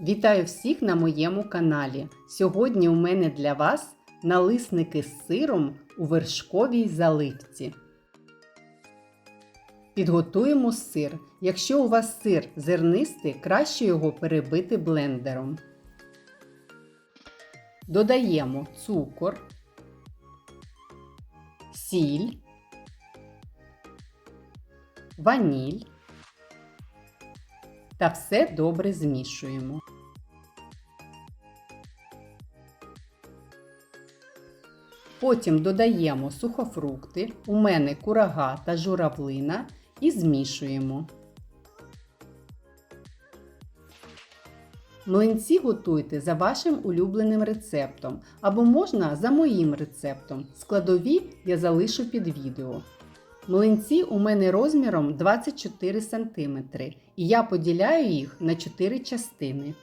Вітаю всіх на моєму каналі. Сьогодні у мене для вас налисники з сиром у вершковій заливці. Підготуємо сир. Якщо у вас сир зернистий, краще його перебити блендером. Додаємо цукор, сіль, ваніль та все добре змішуємо. Потім додаємо сухофрукти, у мене курага та журавлина і змішуємо. Млинці готуйте за вашим улюбленим рецептом або можна за моїм рецептом. Складові я залишу під відео. Млинці у мене розміром 24 см і я поділяю їх на 4 частини.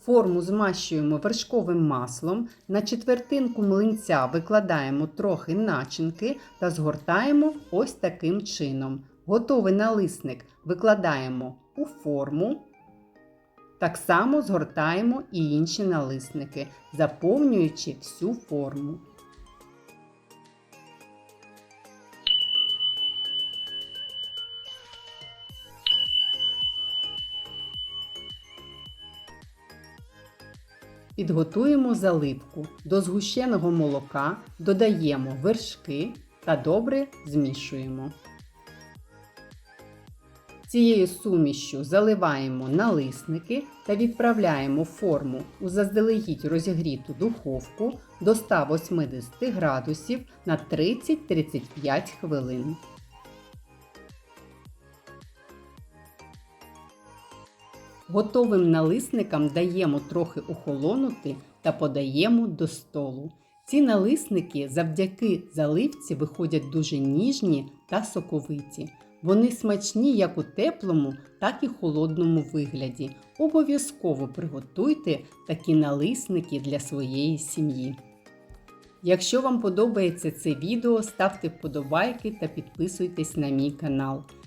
Форму змащуємо вершковим маслом. На четвертинку млинця викладаємо трохи начинки та згортаємо ось таким чином. Готовий налисник викладаємо у форму. Так само згортаємо і інші налисники, заповнюючи всю форму. Підготуємо заливку. До згущеного молока додаємо вершки та добре змішуємо. Цією сумішю заливаємо налисники та відправляємо форму у заздалегідь розігріту духовку до 180 градусів на 30-35 хвилин. Готовим налисникам даємо трохи охолонути та подаємо до столу. Ці налисники завдяки заливці виходять дуже ніжні та соковиті. Вони смачні як у теплому, так і холодному вигляді. Обов'язково приготуйте такі налисники для своєї сім'ї. Якщо вам подобається це відео, ставте вподобайки та підписуйтесь на мій канал.